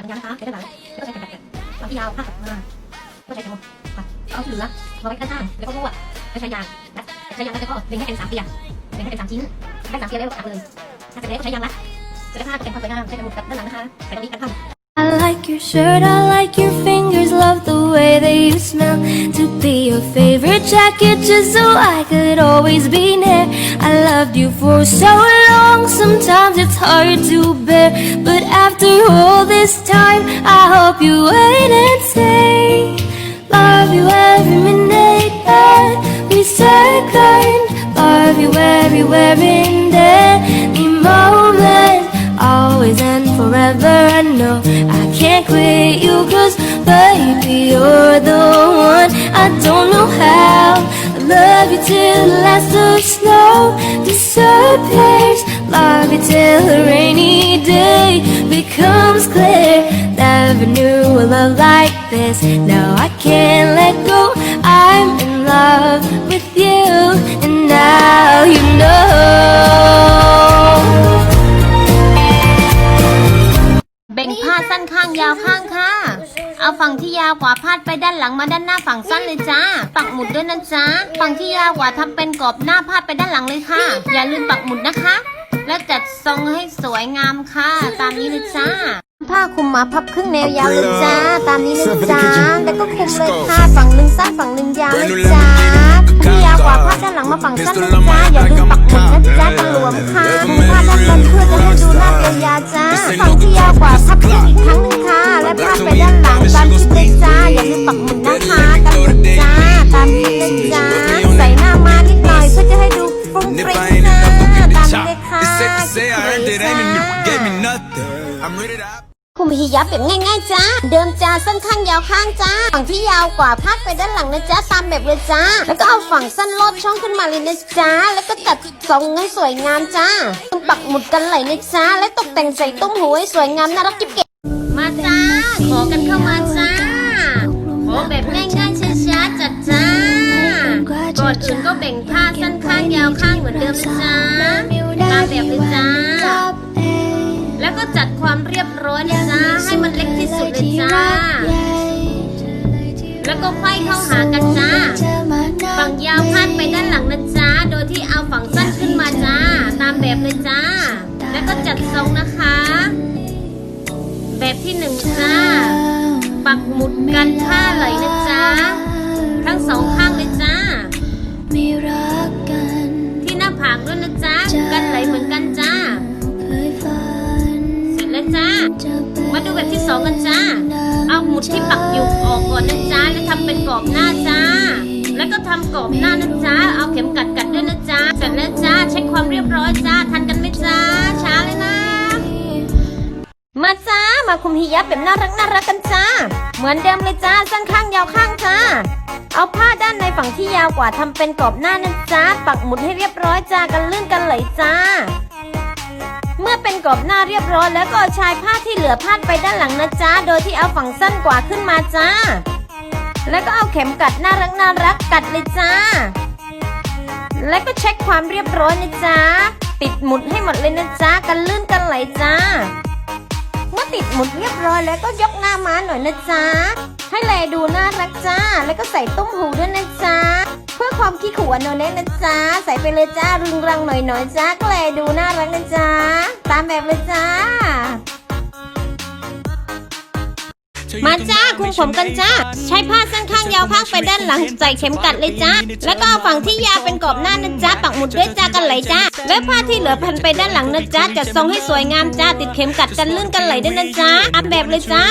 ปัญญานะคะใช้ด้านหลังแล้วก็ใช้แผ่นแบบความที่ยาวผ้าตัดมาก็ใช้แถวค่ะเอาที่เหลือมาไว้ด้านข้างแล้วก็รวดแล้วใช้ยางนะใช้ยางแล้วก็เล็งให้เป็นสามเตียงเล็งให้เป็นสามชิ้นได้สามเตียงแล้วก็ตัดเลยถ้าเสร็จแล้วก็ใช้ยางรัดจะได้ผ้าเป็นความสวยงามใช้กระดูกกับด้านหลังนะคะใส่ตรงนี้กันข้าง I like your shirt, I like your fingers, love the way that you smell. To be your favorite jacket, just so I could always be near. I loved you for so long, sometimes it's hard to bear. But after all this time, I hope you wait and say, Love you every minute that we second. Love you everywhere in any moment. Always and forever. I know I can't quit you, cause baby, you're Love you till a rainy day becomes clear. Never knew a love like this. Now I can't let go. I'm in love with you, and now you know. แบ่งผ้าสั้นข้างยาวข้างค่ะ เอาฝั่งที่ยาวกว่าพาดไปด้านหลังมาด้านหน้าฝั่งสั้นเลยจ้า ปักหมุดด้วยนะจ๊ะฝั่งที่ยาวกว่าทำเป็นกรอบหน้าพาดไปด้านหลังเลยค่ะ อย่าลืมปักหมุดนะคะ และจัดทรงให้สวยงามค่ะ ตามนี้เลยจ้า ผ้าคลุมมาพับครึ่งแนวยาวเลยจ้า ตามนี้เลยจ้า แล้วก็คลุมเลยค่ะ ฝั่งหนึ่งสั้นฝั่งหนึ่งยาวเลยจ้าที่ยาวกว่าพาดด้านหลังมาฝั่งสั้นเลยจ้า อย่าลืมปักหมุดนะจ้าตะหลวมค่ะมุมผ้าด้านบนเพื่อจะให้ดูหน้าเรียวยาวจ้า ฝั่งที่ยาวกว่าพับ คุมฮิยับแบบง่ายๆจ้า เดิมจ้าสั้นข้างยาวข้างจ้า ฝั่งที่ยาวกว่าพาดไปด้านหลังนะจ้าตามแบบเลยจ้า แล้วก็เอาฝั่งสั้นลอดช่องขึ้นมาเลยนะจ้า แล้วก็ตัดทรงให้สวยงามจ้าต้องปักหมุดกันไหลนะจ้า และตกแต่งใส่ตุ้มหูให้สวยงามน่ารักกิ๊บเก๋มาจ้า ขอกันเข้ามาจ้า ขอแบบง่ายๆช้าๆจัดจ้า ก่อนอื่นก็แบ่งผ้าสั้นข้างยาวข้างเหมือนเดิมนะจ้า ตามแบบเลยจ้า ก็จัดความเรียบร้อยนะจ๊ะให้มันเล็กที่สุดเลยจ้า แล้วก็ไขว้เข้าหากันจ้า ฝั่งยาวพาดไปด้านหลังนะจ๊ะ โดยที่เอาฝั่งสั้นขึ้นมาจ้า ตามแบบเลยจ้า แล้วก็จัดทรงนะคะ แบบที่หนึ่งจ้า ปักหมุดกันผ้าไหลนะจ๊ะ ทั้งสองข้างเลยจ้าไม่รักกันที่หน้าผากด้วยนะจ๊ะ กันไหลเหมือนกันจ้า สองกันจ้า เอาหมุดที่ปักอยู่ออกก่อนนะจ๊ะแล้วทำเป็นกรอบหน้าจ้า แล้วก็ทำกรอบหน้านะจ๊ะเอาเข็มกัดกัดด้วยนะจ๊ะเสร็จแล้วจ้าเช็คความเรียบร้อยจ้า ทันกันไหมจ้า ช้าเลยนะ มาจ้า มาคุมฮิยับแบบน่ารักน่ารักกันจ้า เหมือนเดิมเลยจ้า สั้นข้างยาวข้างจ้า เอาผ้าด้านในฝั่งที่ยาวกว่าทำเป็นกรอบหน้านะจ๊ะปักหมุดให้เรียบร้อยจ้า กันลื่นกันไหลจ้า เมื่อเป็นกรอบหน้าเรียบร้อยแล้วก็เอาชายผ้าที่เหลือพาดไปด้านหลังนะจ๊ะ โดยที่เอาฝั่งสั้นกว่าขึ้นมาจ้า แล้วก็เอาเข็มกัดน่ารักน่ารักกัดเลยจ้า แล้วก็เช็คความเรียบร้อยนะจ๊ะ ติดหมุดให้หมดเลยนะจ๊ะ กันลื่นกันไหลจ้า เมื่อติดหมุดเรียบร้อยแล้วก็ยกหน้าม้าหน่อยนะจ๊ะ ให้แลดูน่ารักจ้า แล้วก็ใส่ตุ้มหูด้วยนะจ๊ะ เพื่อความขี้ขู่อนโนเนนะจ๊ะใส่ไปเลยจ้ารึงรังหน่อยหน่อยๆจ้าก็แลยดูน่ารักนะจ๊ะตามแบบเลยจ้า มาจ้าคุมผมกันจ้า ใช้ผ้าสั้นข้างยาวข้างไปด้านหลังใส่เข็มกัดเลยจ้า แล้วก็เอาฝั่งที่ยาวเป็นกรอบหน้านะจ้าปักหมุดด้วยจ้ากันไหลจ้า และผ้าที่เหลือพันไปด้านหลังนะจ้าจัดทรงให้สวยงามจ้าติดเข็มกัดกันลื่นกันไหลด้วยนะจ้าอัพแบบเลยจ้า